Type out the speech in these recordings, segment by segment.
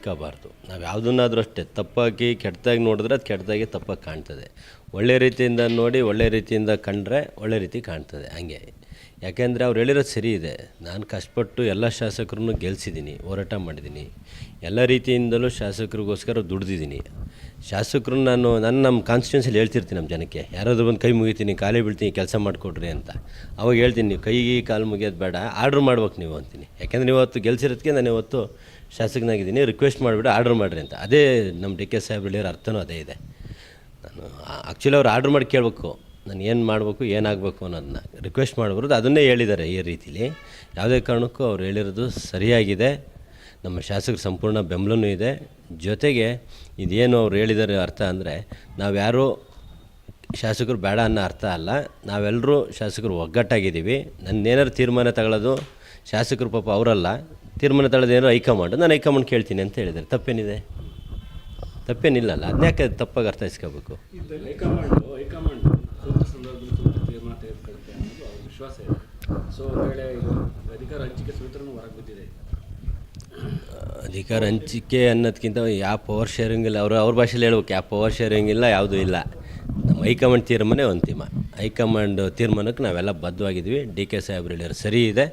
ಇಸ್ಕೋಬಾರ್ದು. ನಾವು ಯಾವುದನ್ನಾದರೂ ಅಷ್ಟೇ, ತಪ್ಪಾಗಿ ಕೆಟ್ಟದಾಗಿ ನೋಡಿದ್ರೆ ಅದು ಕೆಟ್ಟದಾಗಿ ತಪ್ಪಾಗಿ ಕಾಣ್ತದೆ. ಒಳ್ಳೆ ರೀತಿಯಿಂದ ನೋಡಿ, ಒಳ್ಳೆ ರೀತಿಯಿಂದ ಕಂಡ್ರೆ ಒಳ್ಳೆ ರೀತಿ ಕಾಣ್ತದೆ, ಹಾಗೆ. ಯಾಕೆಂದರೆ ಅವ್ರು ಹೇಳಿರೋದು ಸರಿ ಇದೆ. ನಾನು ಕಷ್ಟಪಟ್ಟು ಎಲ್ಲ ಶಾಸಕರನ್ನು ಗೆಲ್ಸಿದ್ದೀನಿ ಹೋರಾಟ ಮಾಡಿದ್ದೀನಿ ಎಲ್ಲ ರೀತಿಯಿಂದಲೂ ಶಾಸಕರಿಗೋಸ್ಕರ ದುಡ್ದಿದ್ದೀನಿ ಶಾಸಕರು ನಾನು ನಾನು ನಮ್ಮ ಕಾನ್ಸ್ಟಿಟ್ಯೂನ್ಸಿಲಿ ಹೇಳ್ತಿರ್ತೀನಿ ನಮ್ಮ ಜನಕ್ಕೆ, ಯಾರಾದರೂ ಬಂದು ಕೈ ಮುಗಿತೀನಿ ಕಾಲೇ ಬೀಳ್ತೀನಿ, ಕೆಲಸ ಮಾಡಿಕೊಡ್ರಿ ಅಂತ. ಅವಾಗ ಹೇಳ್ತೀನಿ, ನೀವು ಕೈಗೆ ಕಾಲು ಮುಗಿಯೋದು ಬೇಡ, ಆರ್ಡ್ರ್ ಮಾಡ್ಬೇಕು ನೀವು ಅಂತೀನಿ. ಯಾಕೆಂದರೆ ಇವತ್ತು ಗೆಲ್ಸಿರೋದಕ್ಕೆ ನಾನು ಇವತ್ತು ಶಾಸಕನಾಗಿದ್ದೀನಿ ರಿಕ್ವೆಸ್ಟ್ ಮಾಡಿಬಿಟ್ಟು ಆರ್ಡ್ರ್ ಮಾಡಿರಿ ಅಂತ. ಅದೇ ನಮ್ಮ ಡಿ ಕೆ ಸಾಹೇಬ್ ಹೇಳಿರೋ ಅರ್ಥನೂ ಅದೇ ಇದೆ. ನಾನು ಆ್ಯಕ್ಚುಲಿ ಅವ್ರು ಆರ್ಡ್ರ್ ಮಾಡಿ ಕೇಳಬೇಕು. ನಾನು ಏನು ಮಾಡಬೇಕು, ಏನಾಗಬೇಕು ಅನ್ನೋದನ್ನ ರಿಕ್ವೆಸ್ಟ್ ಮಾಡಬಾರ್ದು ಅದನ್ನೇ ಹೇಳಿದ್ದಾರೆ ಈ ರೀತಿಲಿ. ಯಾವುದೇ ಕಾರಣಕ್ಕೂ ಅವ್ರು ಹೇಳಿರೋದು ಸರಿಯಾಗಿದೆ. ನಮ್ಮ ಶಾಸಕರ ಸಂಪೂರ್ಣ ಬೆಂಬಲನೂ ಇದೆ. ಜೊತೆಗೆ ಇದೇನು ಅವ್ರು ಹೇಳಿದ್ದಾರೆ ಅರ್ಥ ಅಂದರೆ ನಾವ್ಯಾರೂ ಶಾಸಕರು ಬೇಡ ಅನ್ನೋ ಅರ್ಥ ಅಲ್ಲ. ನಾವೆಲ್ಲರೂ ಶಾಸಕರು ಒಗ್ಗಟ್ಟಾಗಿದ್ದೀವಿ. ನನ್ನೇನಾದ್ರು ತೀರ್ಮಾನ ತಗೊಳ್ಳೋದು ಶಾಸಕರು ಪಾಪ ಅವರಲ್ಲ. ತೀರ್ಮಾನ ತಳೆದೇನೋ ಏನೋ ಹೈಕಮಾಂಡ್ ನಾನು ಹೈಕಮಾಂಡ್ ಕೇಳ್ತೀನಿ ಅಂತ ಹೇಳಿದ್ದಾರೆ. ತಪ್ಪೇನಿದೆ? ತಪ್ಪೇನಿಲ್ಲಲ್ಲ ಅಲ್ಲ ತಪ್ಪಾಗಿ ಅರ್ಥ ಇಸ್ಕೋಬೇಕು? ಹೈಕಮಾಂಡ್ ಹೈಕಮಾಂಡ್ ಸೂಕ್ತ ಸಂದರ್ಭದಲ್ಲಿ ಸೂಕ್ತ ತೀರ್ಮಾನ ತೆಗೆದುಕೊಳ್ಳುತ್ತೆ ಅನ್ನೋದು ಅವ್ರ ವಿಶ್ವಾಸ ಇದೆ. ಸೊ ಒಂದು ಅಧಿಕಾರ ಹಂಚಿಕೆ ಅನ್ನೋದಕ್ಕಿಂತ ಯಾವ ಪವರ್ ಶೇರಿಂಗ್ ಇಲ್ಲ ಅವರು ಅವ್ರ ಭಾಷೆಯಲ್ಲಿ ಹೇಳ್ಬೇಕು ಯಾವ ಪವರ್ ಶೇರಿಂಗ್ ಇಲ್ಲ ಯಾವುದೂ ಇಲ್ಲ. ನಮ್ಮ ಹೈಕಮಾಂಡ್ ತೀರ್ಮಾನ ಅಂತಿಮ. ಹೈಕಮಾಂಡ್ ತೀರ್ಮಾನಕ್ಕೆ ನಾವೆಲ್ಲ ಬದ್ಧವಾಗಿದ್ವಿ. ಡಿ ಕೆ ಸಾಹೇಬ್ರು ಹೇಳಿದ್ರು ಸರಿ ಇದೆ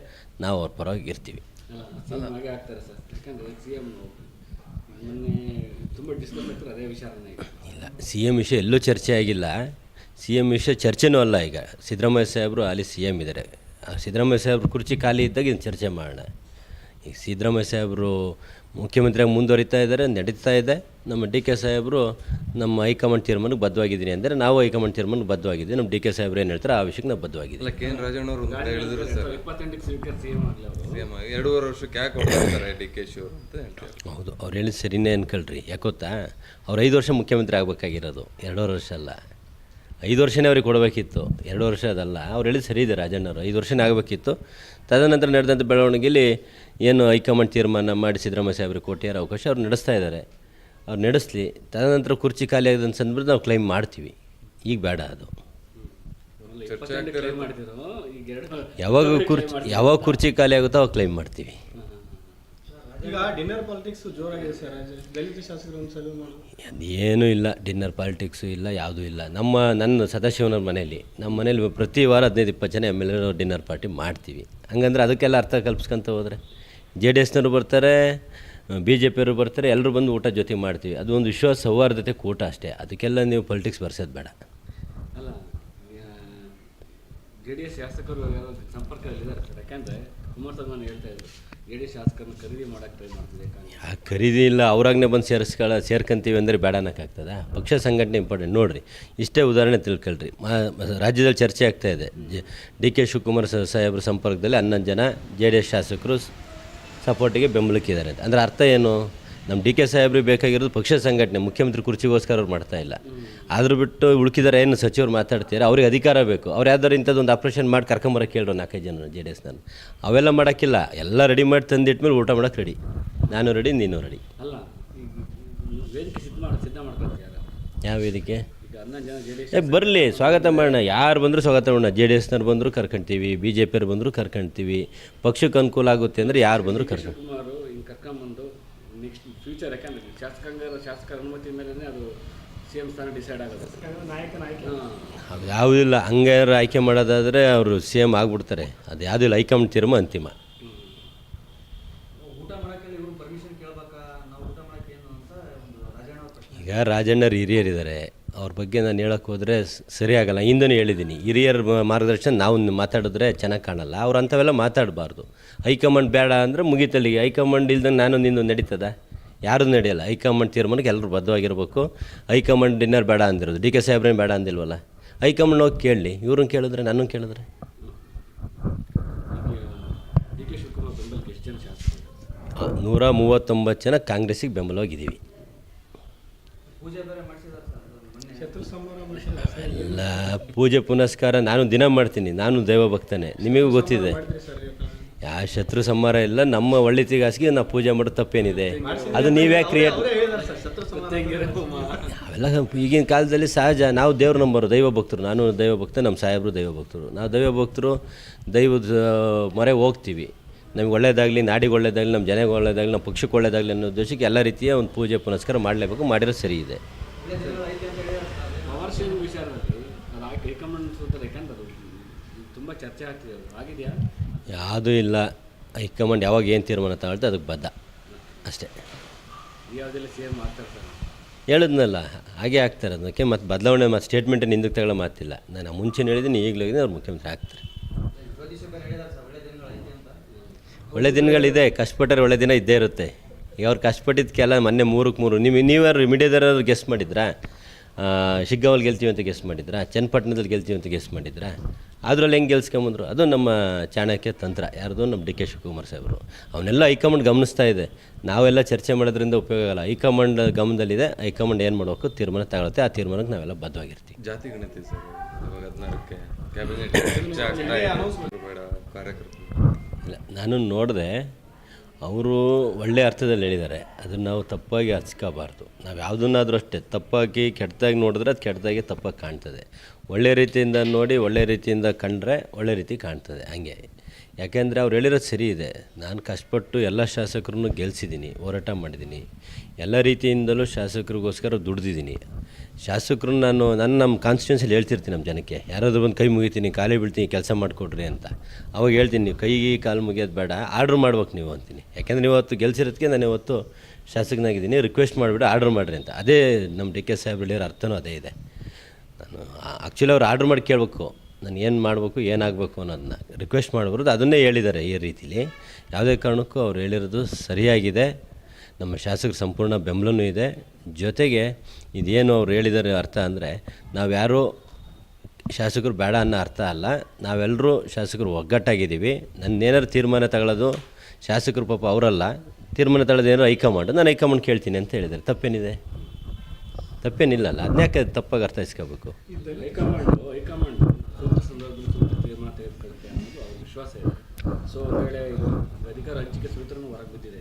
ನಾವು ಅವ್ರ ಪರವಾಗಿ ಇರ್ತೀವಿ. ಹಾಗೆ ಆಗ್ತಾರೆ ಸರ್. ಯಾಕಂದರೆ ಸಿ ಎಂ ಮೊನ್ನೆ ತುಂಬ ಡಿಸ್ಕಸ್ ಆಗ್ತಾರೆ ಅದೇ ವಿಚಾರನೇ ಇಲ್ಲ ಸಿ ಎಂ ವಿಷಯ ಎಲ್ಲೂ ಚರ್ಚೆ ಆಗಿಲ್ಲ. ಸಿ ಎಂ ವಿಷಯ ಚರ್ಚೆನೂ ಅಲ್ಲ ಈಗ. ಸಿದ್ದರಾಮಯ್ಯ ಸಾಹೇಬರು ಅಲ್ಲಿ ಸಿ ಎಂ ಇದ್ದಾರೆ ಸಿದ್ದರಾಮಯ್ಯ ಸಾಹೇಬ್ರ ಕುರ್ಚಿ ಖಾಲಿ ಇದ್ದಾಗ ಇದನ್ನು ಚರ್ಚೆ ಮಾಡೋಣ. ಈಗ ಸಿದ್ದರಾಮಯ್ಯ ಸಾಹೇಬರು ಮುಖ್ಯಮಂತ್ರಿಯಾಗಿ ಮುಂದುವರಿತಾ ಇದ್ದಾರೆ ನಡೀತಾ ಇದೆ. ನಮ್ಮ ಡಿ ಕೆ ಸಾಹೇಬರು ನಮ್ಮ ಹೈಕಮಾಂಡ್ ತೀರ್ಮಾನಕ್ಕೆ ಬದ್ಧವಾಗಿದ್ದೀನಿ ಅಂದರೆ ನಾವು ಹೈಕಮಾಂಡ್ ತೀರ್ಮಾನಕ್ಕೆ ಬದ್ಧವಾಗಿದ್ದೀವಿ. ನಮ್ಮ ಡಿ ಕೆ ಸಾಹೇಬ್ರು ಏನು ಹೇಳ್ತಾರೆ ಆ ವಿಷಯಕ್ಕೆ ನಾವು ಬದ್ಧವಾಗಿದ್ದೀವಿ. ಅಲ್ಲ ಕೆ ಎನ್ ರಾಜಣ್ಣವರು ಅಂತ ಹೇಳಿದ್ರು ಸರ್. ಎರಡೂವರೆ ವರ್ಷಕ್ಕೆ ಯಾಕೆ ಡಿ ಕೆ ಶಿ ಅಂತ ಹೇಳ್ತಾರೆ. ಹೌದು ಅವ್ರು ಹೇಳಿದ ಸರಿನೇ ಅನ್ಕೊಳ್ರಿ. ಯಾಕೊತ್ತಾ ಅವ್ರು ಐದು ವರ್ಷ ಮುಖ್ಯಮಂತ್ರಿ ಆಗಬೇಕಾಗಿರೋದು. ಎರಡೂವರೆ ವರ್ಷ ಅಲ್ಲ. ಐದು ವರ್ಷನೇ ಅವ್ರಿಗೆ ಕೊಡಬೇಕಿತ್ತು. ಎರಡು ವರ್ಷ ಅದಲ್ಲ. ಅವ್ರು ಹೇಳಿ ಸರಿ ಇದೆ ರಾಜಣ್ಣವರು. ಐದು ವರ್ಷನೇ ಆಗಬೇಕಿತ್ತು. ತದನಂತರ ನಡೆದಂಥ ಬೆಳವಣಿಗೆಯಲ್ಲಿ ಏನು ಹೈಕಮಾಂಡ್ ತೀರ್ಮಾನ ಮಾಡಿ ಸಿದ್ದರಾಮಯ್ಯ ಸಾಹೇಬ್ರಿಗೆ ಕೊಟ್ಟಿರೋ ಅವಕಾಶ ಅವ್ರು ನಡೆಸ್ತಾ ಇದ್ದಾರೆ. ಅವ್ರು ನಡೆಸಲಿ. ತದನಂತರ ಕುರ್ಚಿ ಖಾಲಿ ಆಗಿದೆ ಅಂತ ಅಂದ್ಬಿಟ್ಟು ನಾವು ಕ್ಲೈಮ್ ಮಾಡ್ತೀವಿ. ಈಗ ಬೇಡ ಅದು. ಯಾವಾಗ ಕುರ್ಚಿ ಯಾವಾಗ ಕುರ್ಚಿ ಖಾಲಿ ಆಗುತ್ತೋ ಅವಾಗ ಕ್ಲೈಮ್ ಮಾಡ್ತೀವಿ. ಈಗ ಇಲ್ಲ. ಡಿನ್ನರ್ ಪಾಲಿಟಿಕ್ಸು ಇಲ್ಲ, ಯಾವುದೂ ಇಲ್ಲ. ನಮ್ಮ, ನನ್ನ ಸದಾಶಿವನವ್ರ ಮನೆಯಲ್ಲಿ, ನಮ್ಮ ಮನೇಲಿ ಪ್ರತಿ ವಾರ ಹದಿನೈದು, ಇಪ್ಪತ್ತು ಜನ M L A dinner party ಮಾಡ್ತೀವಿ. ಹಂಗಂದ್ರೆ ಅದಕ್ಕೆಲ್ಲ ಅರ್ಥ ಕಲ್ಪಿಸ್ಕೊಂತ ಹೋದರೆ ಜೆ ಡಿ ಎಸ್ನವರು ಬರ್ತಾರೆ ಬಿ ಜೆ ಪಿಯವರು ಬರ್ತಾರೆ, ಎಲ್ಲರೂ ಬಂದು ಊಟ ಜೊತೆ ಮಾಡ್ತೀವಿ. ಅದು ಒಂದು ವಿಶ್ವಾಸ ಸೌಹಾರ್ದತೆ ಕೂಟ ಅಷ್ಟೇ. ಅದಕ್ಕೆಲ್ಲ ನೀವು ಪೊಲಿಟಿಕ್ಸ್ ಬರ್ಸೋದು ಬೇಡ ಅಲ್ಲ ಜೆ ಡಿ ಎಸ್ ಶಾಸಕರು ಯಾರೋ ಸಂಪರ್ಕದಲ್ಲಿದ್ದಾರೆ ಸರ್? ಯಾಕಂದರೆ ಕುಮಾರಸ್ವಾಮಿ ಹೇಳ್ತಾ ಇದ್ರು ಜೆ ಡಿ ಎಸ್ ಶಾಸಕರನ್ನ ಖರೀದಿ ಮಾಡಕ್ಕೆ ಟ್ರೈ ಖರೀದಿ ಇಲ್ಲ, ಅವ್ರಾಗನೇ ಬಂದು ಸೇರಿಸ್ಕೊಳ, ಸೇರ್ಕೊಂತೀವಿ ಅಂದರೆ ಬೇಡ ಅನ್ನೋಕ್ಕಾಗ್ತದ ಪಕ್ಷ ಸಂಘಟನೆ ಇಂಪಾರ್ಟೆಂಟ್ ನೋಡಿರಿ, ಇಷ್ಟೇ ಉದಾಹರಣೆ ತಿಳ್ಕೊಳ್ರಿ. ರಾಜ್ಯದಲ್ಲಿ ಚರ್ಚೆ ಆಗ್ತಾ ಇದೆ. ಡಿ ಕೆ ಶಿವಕುಮಾರ್ ಸಾಹೇಬ್ರ ಸಂಪರ್ಕದಲ್ಲಿ ಹನ್ನೊಂದು ಜನ ಜೆ ಡಿ ಎಸ್ ಶಾಸಕರು ಸಪೋರ್ಟಿಗೆ ಬೆಂಬಲಕ್ಕಿದ್ದಾರೆ ಅಂದರೆ ಅರ್ಥ ಏನು? ನಮ್ಮ ಡಿ ಕೆ ಸಾಹೇಬ್ರಿಗೆ ಬೇಕಾಗಿರೋದು ಪಕ್ಷ ಸಂಘಟನೆ ಮುಖ್ಯಮಂತ್ರಿ ಕುರ್ಚಿಗೋಸ್ಕರ ಅವ್ರು ಮಾಡ್ತಾ ಇಲ್ಲ. ಆದರೂ ಬಿಟ್ಟು ಉಳ್ಕಿದಾರೆ ಏನು ಸಚಿವರು ಮಾತಾಡ್ತೀರ? ಅವ್ರಿಗೆ ಅಧಿಕಾರ ಬೇಕು. ಅವ್ರು ಯಾವ್ದಾರು ಇಂಥದ್ದೊಂದು ಆಪ್ರೇಷನ್ ಮಾಡಿ ಕರ್ಕೊಂಬರಕ್ಕೆ ಕೇಳೋ ನಾಲ್ಕೈದು ಜನ ಜೆ ಡಿ ಎಸ್ನಲ್ಲಿ ಅವೆಲ್ಲ ಮಾಡೋಕ್ಕಿಲ್ಲ. ಎಲ್ಲ ರೆಡಿ ಮಾಡಿ ತಂದಿಟ್ಮೇಲೆ ಊಟ ಮಾಡೋಕ್ಕೆ ರೆಡಿ ನಾನು ರೆಡಿ ನೀನು ರೆಡಿ ಯಾವ ವೇದಿಕೆ? ಏ ಬರಲಿ. ಸ್ವಾಗತ ಮಾಡೋಣ. ಯಾರು ಬಂದರೂ ಸ್ವಾಗತ ಮಾಡೋಣ. ಜೆ ಡಿ ಎಸ್ನವ್ರು ಬಂದರೂ ಕರ್ಕೊಂತೀವಿ ಬಿ ಜೆ ಪಿಯವ್ರು ಬಂದರೂ ಕರ್ಕೊಂತೀವಿ ಪಕ್ಷಕ್ಕೆ ಅನುಕೂಲ ಆಗುತ್ತೆ ಅಂದರೆ ಯಾರು ಬಂದರೂ ಕರ್ಕೊಂಡು ಶಿವಕುಮಾರ್ ಹಿಂಗೆ ಕರ್ಕೊಂಬಂದು ನೆಕ್ಸ್ಟ್ ಫ್ಯೂಚರ್ ಯಾಕಂದ್ರೆ ಶಾಸಕಾಂಗ ಶಾಸಕರ ಅನುಮತಿ ಮೇಲೆ ಅದು ಸಿ ಎಂ ಸ್ಥಾನ ಡಿಸೈಡ್ ಆಗುತ್ತೆ ನಾಯಕನ ಆಯ್ಕೆ ಅದು ಯಾವುದಿಲ್ಲ ಹಂಗಾರು ಆಯ್ಕೆ ಮಾಡೋದಾದರೆ ಅವರು ಸಿ ಎಂ ಆಗಿಬಿಡ್ತಾರೆ. ಅದು ಯಾವುದಿಲ್ಲ ಹೈಕಮಾಂಡ್ ತೀರ್ಮ ಅಂತಿಮ. ಊಟ ಮಾಡಕ್ಕೆ ಇವ್ರು ಪರ್ಮಿಷನ್ ಕೇಳ್ಬೇಕಾ? ನಾವು ಮಾಡಕ್ಕೆ ಏನು ಅಂತ ಒಂದು ರಾಜಣ್ಣ ಪ್ರಶ್ನೆ. ಈಗ ರಾಜಣ್ಣರು ಹಿರಿಯರಿದ್ದಾರೆ. ಅವ್ರ ಬಗ್ಗೆ ನಾನು ಹೇಳೋಕ್ಕೆ ಹೋದರೆ ಸರಿಯಾಗಲ್ಲ. ಆಗಲ್ಲ ಹಿಂದೂ ಹೇಳಿದ್ದೀನಿ. ಹಿರಿಯರ ಮಾರ್ಗದರ್ಶನ ನಾವು ಮಾತಾಡಿದ್ರೆ ಚೆನ್ನಾಗಿ ಕಾಣಲ್ಲ. ಅವ್ರು ಅಂಥವೆಲ್ಲ ಮಾತಾಡಬಾರ್ದು. ಹೈಕಮಾಂಡ್ ಬೇಡ ಅಂದರೆ ಮುಗಿತಲ್ಲಿಗೆ. ಹೈಕಮಾಂಡ್ ಇಲ್ದಂಗೆ ನಾನು ನಿಂದು ನಡೀತದ? ಯಾರೂ ನಡೆಯಲ್ಲ ಹೈಕಮಾಂಡ್ ತೀರ್ಮಾನಕ್ಕೆ ಎಲ್ಲರೂ ಬದ್ಧವಾಗಿರಬೇಕು. ಹೈಕಮಾಂಡ್ ಡಿನ್ನರ್ ಬೇಡ ಅಂದಿರೋದು. ಡಿ ಕೆ ಸಾಹೇಬ್ರೇನು ಬೇಡ ಅಂದಿಲ್ವಲ್ಲ? ಹೈಕಮಾಂಡ್ ಹೋಗಿ ಕೇಳಲಿ ಇವ್ರನ್ನ ಕೇಳಿದ್ರೆ ನನ್ನ ಕೇಳಿದ್ರೆ? ನೂರ ಮೂವತ್ತೊಂಬತ್ತು ಜನ ಕಾಂಗ್ರೆಸ್ಸಿಗೆ ಬೆಂಬಲವಾಗಿದ್ದೀವಿ. ಇಲ್ಲ ಪೂಜೆ ಪುನಸ್ಕಾರ ನಾನು ದಿನ ಮಾಡ್ತೀನಿ. ನಾನು ದೈವ ಭಕ್ತನೇ ನಿಮಗೂ ಗೊತ್ತಿದೆ. ಯಾವ ಶತ್ರು ಸಂಹಾರ ಇಲ್ಲ, ನಮ್ಮ ಒಳ್ಳೆತಿಗಾಸಿಗೆ ನಾವು ಪೂಜೆ ಮಾಡೋ ತಪ್ಪೇನಿದೆ. ಅದು ನೀವೇ ಕ್ರಿಯೇಟ್ ಅವೆಲ್ಲ ಈಗಿನ ಕಾಲದಲ್ಲಿ ಸಹಜ. ನಾವು ದೇವ್ರ ನಂಬರು, ದೈವ ಭಕ್ತರು. ನಾನು ದೈವ ಭಕ್ತ ನಮ್ಮ ಸಾಹೇಬರು ದೈವ ಭಕ್ತರು. ನಾವು ದೈವ ಭಕ್ತರು, ದೈವದ ಮೊರೆ ಹೋಗ್ತೀವಿ. ನಮಗೆ ಒಳ್ಳೇದಾಗಲಿ, ನಾಡಿಗೆ ಒಳ್ಳೇದಾಗಲಿ ನಮ್ಮ ಜನಕ್ಕೆ ಒಳ್ಳೇದಾಗಲಿ ನಮ್ಮ ಪಕ್ಷಕ್ಕೆ ಒಳ್ಳೇದಾಗಲಿ ಅನ್ನೋ ಉದ್ದೇಶಕ್ಕೆ ಎಲ್ಲ ರೀತಿಯ ಒಂದು ಪೂಜೆ, ಪುನಸ್ಕಾರ ಮಾಡಲೇಬೇಕು. ಮಾಡಿರೋದು ಸರಿ ಇದೆ. ತುಂಬ ಚರ್ಚೆ ಆಗ್ತಿದೆ ಆಗಿದೆಯಾ ಯಾವುದೂ ಇಲ್ಲ. ಹೈಕಮಾಂಡ್ ಯಾವಾಗ ಏನು ತೀರ್ಮಾನ ತಗೊಳ್ತೆ ಅದಕ್ಕೆ ಬದ್ಧ. ಅಷ್ಟೇ. ಹೇಳಿದ್ನಲ್ಲ, ಹಾಗೆ ಆಗ್ತಾರೆ ಅದಕ್ಕೆ ಮತ್ತು ಬದಲಾವಣೆ ಮತ್ತು ಸ್ಟೇಟ್ಮೆಂಟ್ ಹಿಂದಕ್ಕೆ ತಗೊಳ್ಳೋ ಮಾತಿಲ್ಲ. ನಾನು ಮುಂಚೆನೇ ಹೇಳಿದ್ದೀನಿ, ಈಗಲೂ ಹೇಳಿದ್ದೀನಿ, ಅವ್ರು ಮುಖ್ಯಮಂತ್ರಿ ಆಗ್ತಾರೆ. ಒಳ್ಳೆ ದಿನಗಳಿದೆ, ಕಷ್ಟಪಟ್ಟರೆ ಒಳ್ಳೆ ದಿನ ಇದ್ದೇ ಇರುತ್ತೆ. ಈಗ ಅವ್ರು ಕಷ್ಟಪಟ್ಟಿದ್ದಕ್ಕೆಲ್ಲ ಮೊನ್ನೆ ಮೂರಕ್ಕೆ ಮೂರು. ನೀವು, ನೀವ್ಯಾರು ಮೀಡಿಯಾದವ್ರು ಗೆಸ್ಟ್ ಮಾಡಿದ್ರಾ? ಶಿಗ್ಗಾವಲ್ಲಿ ಗೆಲ್ತೀವಿ ಅಂತ ಗೆಸ್ ಮಾಡಿದ್ರಾ? ಚನ್ನಪಟ್ಟಣದಲ್ಲಿ ಗೆಲ್ತೀವಿ ಅಂತ ಗೆಸ್ ಮಾಡಿದ್ರಾ? ಅದ್ರಲ್ಲಿ ಹೆಂಗೆ ಗೆಲ್ಸ್ಕೊಂಬಂದ್ರು? ಅದು ನಮ್ಮ ಚಾಣಕ್ಯ ತಂತ್ರ ಯಾರ್ದು ನಮ್ಮ ಡಿ ಕೆ ಶಿವಕುಮಾರ್ ಸಾಹೇಬರು. ಅವನ್ನೆಲ್ಲ ಹೈಕಮಾಂಡ್ ಗಮನಿಸ್ತಾ ಇದೆ. ನಾವೆಲ್ಲ ಚರ್ಚೆ ಮಾಡೋದ್ರಿಂದ ಉಪಯೋಗ ಆಗಲ್ಲ. ಹೈಕಮಾಂಡ್ ಗಮನದಲ್ಲಿದೆ ಹೈಕಮಾಂಡ್ ಏನು ಮಾಡಬೇಕು ತೀರ್ಮಾನ ತಗೊಳುತ್ತೆ. ಆ ತೀರ್ಮಾನಕ್ಕೆ ನಾವೆಲ್ಲ ಬದ್ಧವಾಗಿರ್ತೀವಿ. ಜಾತಿ ಗಣತಿ ಇಲ್ಲ ನಾನು ನೋಡಿದೆ ಅವರು ಒಳ್ಳೆಯ ಅರ್ಥದಲ್ಲಿ ಹೇಳಿದ್ದಾರೆ. ಅದನ್ನು ನಾವು ತಪ್ಪಾಗಿ ಹಚ್ಕೋಬಾರ್ದು ನಾವು ಯಾವುದನ್ನಾದರೂ ಅಷ್ಟೇ, ತಪ್ಪಾಗಿ ಕೆಟ್ಟದಾಗಿ ನೋಡಿದ್ರೆ ಅದು ಕೆಟ್ಟದಾಗಿ ತಪ್ಪಾಗಿ ಕಾಣ್ತದೆ. ಒಳ್ಳೆ ರೀತಿಯಿಂದ ನೋಡಿ, ಒಳ್ಳೆ ರೀತಿಯಿಂದ ಕಂಡ್ರೆ ಒಳ್ಳೆ ರೀತಿ ಕಾಣ್ತದೆ. ಹಂಗೆ. ಯಾಕೆಂದರೆ ಅವ್ರು ಹೇಳಿರೋದು ಸರಿ ಇದೆ. ನಾನು ಕಷ್ಟಪಟ್ಟು ಎಲ್ಲ ಶಾಸಕರನ್ನು ಗೆಲ್ಸಿದ್ದೀನಿ, ಹೋರಾಟ ಮಾಡಿದ್ದೀನಿ. ಎಲ್ಲ ರೀತಿಯಿಂದಲೂ ಶಾಸಕರಿಗೋಸ್ಕರ ದುಡ್ದಿದ್ದೀನಿ. ಶಾಸಕರು ನಾನು ನಾನು ನಮ್ಮ ಕಾನ್ಸ್ಟಿಟ್ಯೂನ್ಸಿಲಿ ಹೇಳ್ತಿರ್ತೀನಿ ನಮ್ಮ ಜನಕ್ಕೆ. ಯಾರಾದರೂ ಬಂದು ಕೈ ಮುಗಿತೀನಿ, ಕಾಲೇ ಬೀಳ್ತೀನಿ, ಕೆಲಸ ಮಾಡಿಕೊಡ್ರಿ ಅಂತ. ಅವಾಗ ಹೇಳ್ತೀನಿ ನೀವು ಕೈಗೆ ಕಾಲು ಮುಗಿಯೋದು ಬೇಡ, ಆರ್ಡ್ರ್ ಮಾಡ್ಬೇಕು ನೀವು ಅಂತೀನಿ. ಯಾಕೆಂದರೆ ನೀವು ಅವತ್ತು ಗೆಲ್ಸಿರೋದಕ್ಕೆ ನಾನು ಇವತ್ತು ಶಾಸಕನಾಗಿದ್ದೀನಿ ರಿಕ್ವೆಸ್ಟ್ ಮಾಡಿಬಿಟ್ಟು ಆರ್ಡ್ರ್ ಮಾಡಿರಿ ಅಂತ. ಅದೇ ನಮ್ಮ ಡಿ ಕೆ ಸಾಹೇಬ್ ಹೇಳಿರೋ ಅರ್ಥನೂ ಅದೇ ಇದೆ. ನಾನು ಆ್ಯಕ್ಚುಲಿ ಅವ್ರು ಆರ್ಡ್ರ್ ಮಾಡಿ ಕೇಳಬೇಕು. ನಾನು ಏನು ಮಾಡಬೇಕು, ಏನಾಗಬೇಕು ಅನ್ನೋದನ್ನ ರಿಕ್ವೆಸ್ಟ್ ಮಾಡಬಾರ್ದು ಅದನ್ನೇ ಹೇಳಿದ್ದಾರೆ ಈ ರೀತಿಲಿ. ಯಾವುದೇ ಕಾರಣಕ್ಕೂ ಅವ್ರು ಹೇಳಿರೋದು ಸರಿಯಾಗಿದೆ. ನಮ್ಮ ಶಾಸಕರ ಸಂಪೂರ್ಣ ಬೆಂಬಲವೂ ಇದೆ. ಜೊತೆಗೆ ಇದೇನು ಅವ್ರು ಹೇಳಿದ್ದಾರೆ ಅರ್ಥ ಅಂದರೆ ನಾವ್ಯಾರೂ ಶಾಸಕರು ಬೇಡ ಅನ್ನೋ ಅರ್ಥ ಅಲ್ಲ ನಾವೆಲ್ಲರೂ ಶಾಸಕರು ಒಗ್ಗಟ್ಟಾಗಿದ್ದೀವಿ. ನನ್ನೇನಾದ್ರು ತೀರ್ಮಾನ ತಗೊಳ್ಳೋದು ಶಾಸಕರು ಪಾಪ ಅವರಲ್ಲ, ತೀರ್ಮಾನ ತಗೊಳ್ಳೋದು ಏನಾರು ಹೈಕಮಾಂಡ್, ನಾನು ಹೈಕಮಾಂಡ್ ಕೇಳ್ತೀನಿ ಅಂತ ಹೇಳಿದ್ದಾರೆ. ತಪ್ಪೇನಿದೆ? ತಪ್ಪೇನಿಲ್ಲಲ್ಲ ಅದನ್ಯಾಕೆ ತಪ್ಪಾಗಿ ಅರ್ಥೈಸ್ಕೋಬೇಕು? ಸೊ ವೇಳೆ ಅಧಿಕಾರ ಹಂಚಿಕೆ ಸೂತ್ರನೂ ಹೊರಗೆ ಬಿದ್ದಿದೆ.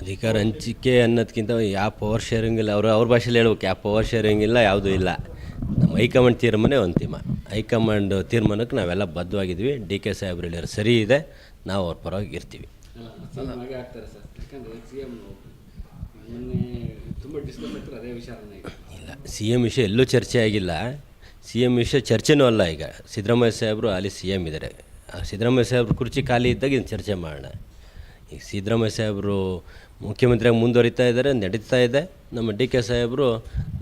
ಅಧಿಕಾರ ಹಂಚಿಕೆ ಅನ್ನೋದಕ್ಕಿಂತ ಯಾವ ಪವರ್ ಶೇರಿಂಗ್ ಇಲ್ಲ ಅವರು ಅವ್ರ ಭಾಷೆಯಲ್ಲಿ ಹೇಳ್ಬೇಕು ಯಾವ ಪವರ್ ಶೇರಿಂಗ್ ಇಲ್ಲ ಯಾವುದೂ ಇಲ್ಲ. ನಮ್ಮ ಹೈಕಮಾಂಡ್ ತೀರ್ಮಾನೇ ಅಂತಿಮ. ಹೈಕಮಾಂಡ್ ತೀರ್ಮಾನಕ್ಕೆ ನಾವೆಲ್ಲ ಬದ್ಧವಾಗಿದ್ವಿ ಡಿ ಕೆ ಸಾಹೇಬ್ರು ಹೇಳಿರೋ ಸರಿ ಇದೆ ನಾವು ಅವ್ರ ಪರವಾಗಿ ಇರ್ತೀವಿ. ಅಲ್ಲ ಹಾಗೆ ಆಗ್ತಾರೆ ಸರ್. ಯಾಕಂದರೆ ಸಿ ಎಂ ಮೊನ್ನೆ ತುಂಬ ಡಿಸ್ಕಸ್ ಆಗ್ತಾರೆ ಅದೇ ವಿಚಾರನೇ ಇಲ್ಲ ಸಿ ಎಂ ವಿಷಯ ಎಲ್ಲೂ ಚರ್ಚೆ ಆಗಿಲ್ಲ. ಸಿ ಎಂ ವಿಷಯ ಚರ್ಚೆನೂ ಅಲ್ಲ ಈಗ. ಸಿದ್ದರಾಮಯ್ಯ ಸಾಹೇಬರು ಅಲ್ಲಿ ಸಿ ಎಂ ಇದ್ದಾರೆ. ಸಿದ್ದರಾಮಯ್ಯ ಸಾಹೇಬ್ರು ಕುರ್ಚಿ ಖಾಲಿ ಇದ್ದಾಗ ಇದನ್ನು ಚರ್ಚೆ ಮಾಡೋಣ. ಈಗ ಸಿದ್ದರಾಮಯ್ಯ ಸಾಹೇಬರು ಮುಖ್ಯಮಂತ್ರಿಯಾಗಿ ಮುಂದುವರಿತಾ ಇದ್ದಾರೆ ನಡೀತಾ ಇದೆ. ನಮ್ಮ ಡಿ ಕೆ ಸಾಹೇಬರು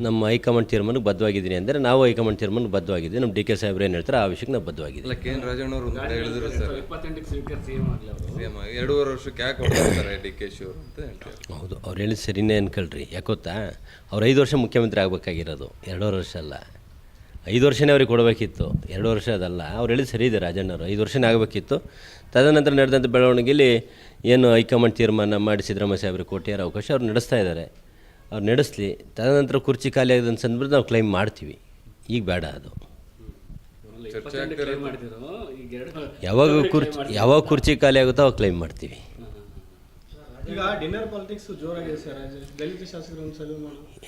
ನಮ್ಮ ಹೈಕಮಾಂಡ್ ತೀರ್ಮಾನಕ್ಕೆ ಬದ್ಧವಾಗಿದ್ದೀನಿ ಅಂದರೆ ನಾವು ಹೈಕಮಾಂಡ್ ತೀರ್ಮಾನಕ್ಕೆ ಬದ್ಧವಾಗಿದ್ದೀವಿ. ನಮ್ಮ ಡಿ ಕೆ ಸಾಹೇಬ್ರು ಏನು ಹೇಳ್ತಾರೆ ಆ ವಿಷಯಕ್ಕೆ ನಾವು ಬದ್ಧವಾಗಿದ್ದೀವಿ. ಅಲ್ಲ ಕೆ ಎನ್ ರಾಜಣ್ಣವ್ರು ಹೇಳಿದ್ರು ಸರ್. ಎರಡೂವರೆ ವರ್ಷಕ್ಕೆ ಯಾಕೆ ಡಿ ಕೆ ಶಿವರು ಅಂತ ಹೇಳ್ತಾರೆ. ಹೌದು ಅವ್ರು ಹೇಳಿದ ಸರಿನೇ ಅನ್ಕೊಳ್ರಿ. ಯಾಕೊತ್ತಾ ಅವ್ರು ಐದು ವರ್ಷ ಮುಖ್ಯಮಂತ್ರಿ ಆಗಬೇಕಾಗಿರೋದು. ಎರಡೂವರೆ ವರ್ಷ ಅಲ್ಲ. ಐದು ವರ್ಷನೇ ಅವ್ರಿಗೆ ಕೊಡಬೇಕಿತ್ತು. ಎರಡು ವರ್ಷ ಅದಲ್ಲ. ಅವ್ರು ಹೇಳಿ ಸರಿ ಇದೆ ರಾಜಣ್ಣವರು. ಐದು ವರ್ಷನೇ ಆಗಬೇಕಿತ್ತು. ತದನಂತರ ನಡೆದಂಥ ಬೆಳವಣಿಗೆಯಲ್ಲಿ ಏನು ಹೈಕಮಾಂಡ್ ತೀರ್ಮಾನ ಮಾಡಿ ಸಿದ್ದರಾಮಯ್ಯ ಸಾಹೇಬ್ರಿಗೆ ಕೊಟ್ಟಿರೋ ಅವಕಾಶ ಅವ್ರು ನಡೆಸ್ತಾ ಇದ್ದಾರೆ. ಅವ್ರು ನಡೆಸಲಿ. ತದನಂತರ ಕುರ್ಚಿ ಖಾಲಿ ಆಗಿದೆ ಅಂತ ಸಂದರ್ಭದಲ್ಲಿ ನಾವು ಕ್ಲೈಮ್ ಮಾಡ್ತೀವಿ. ಈಗ ಬೇಡ ಅದು. ಯಾವಾಗ ಕುರ್ಚಿ ಯಾವಾಗ ಕುರ್ಚಿ ಖಾಲಿ ಆಗುತ್ತೋ ಅವಾಗ ಕ್ಲೈಮ್ ಮಾಡ್ತೀವಿ.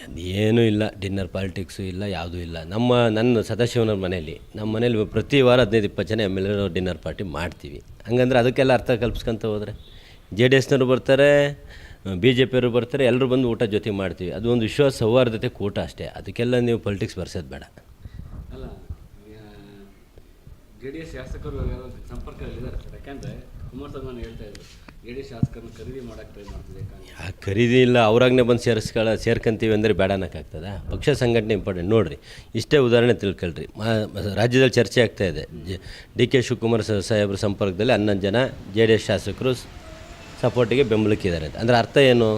ಅದೇನೂ ಇಲ್ಲ ಡಿನ್ನರ್ ಪಾಲಿಟಿಕ್ಸು ಇಲ್ಲ ಯಾವುದೂ ಇಲ್ಲ. ನಮ್ಮ ನನ್ನ ಸದಾಶಿವನವ್ರ ಮನೆಯಲ್ಲಿ ನಮ್ಮ ಮನೇಲಿ ಪ್ರತಿ ವಾರ ಹದಿನೈದು ಇಪ್ಪತ್ತು ಜನ M L A dinner party ಮಾಡ್ತೀವಿ. ಹಂಗಂದ್ರೆ ಅದಕ್ಕೆಲ್ಲ ಅರ್ಥ ಕಲ್ಪಿಸ್ಕೊಂತ ಹೋದರೆ ಜೆ ಡಿ ಎಸ್ನವರು ಬರ್ತಾರೆ ಬಿ ಜೆ ಪಿಯವರು ಬರ್ತಾರೆ ಎಲ್ಲರೂ ಬಂದು ಊಟ ಜೊತೆ ಮಾಡ್ತೀವಿ. ಅದು ಒಂದು ವಿಶ್ವಾಸ ಸೌಹಾರ್ದತೆ ಕೂಟ ಅಷ್ಟೇ. ಅದಕ್ಕೆಲ್ಲ ನೀವು ಪಾಲಿಟಿಕ್ಸ್ ಬರ್ಸೋದು ಬೇಡ. ಅಲ್ಲ ಜೆ ಡಿ ಎಸ್ ಶಾಸಕರು ಸಂಪರ್ಕದಲ್ಲಿದ್ದಾರೆ ಯಾಕಂದರೆ ಕುಮಾರಸ್ವಾಮಿ ಹೇಳ್ತಾ ಇದ್ರು ಜೆ ಶಾಸಕರು ಖರೀದಿ ಮಾಡಕ್ಕೆ ಟ್ರೈ ಖರೀದಿ ಇಲ್ಲ ಅವ್ರಾಗನೇ ಬಂದು ಸೇರಿಸ್ಕೊಳ ಸೇರ್ಕೊಂತೀವಿ ಅಂದರೆ ಬೇಡ ಅನ್ನೋಕ್ಕಾಗ್ತದ ಪಕ್ಷ ಸಂಘಟನೆ ಇಂಪಾರ್ಟೆಂಟ್ ನೋಡಿರಿ ಇಷ್ಟೇ ಉದಾಹರಣೆ ತಿಳ್ಕೊಳ್ರಿ. ಮಾ ರಾಜ್ಯದಲ್ಲಿ ಚರ್ಚೆ ಆಗ್ತಾ ಇದೆ. ಜ ಡಿ ಕೆ ಶಿವಕುಮಾರ್ ಸಾಹೇಬ್ರ ಸಂಪರ್ಕದಲ್ಲಿ ಹನ್ನೊಂದು ಜನ ಜೆ ಡಿ ಎಸ್ ಶಾಸಕರು ಸಪೋರ್ಟಿಗೆ ಬೆಂಬಲಕ್ಕಿದ್ದಾರೆ ಅಂತ. ಅಂದರೆ ಅರ್ಥ ಏನು?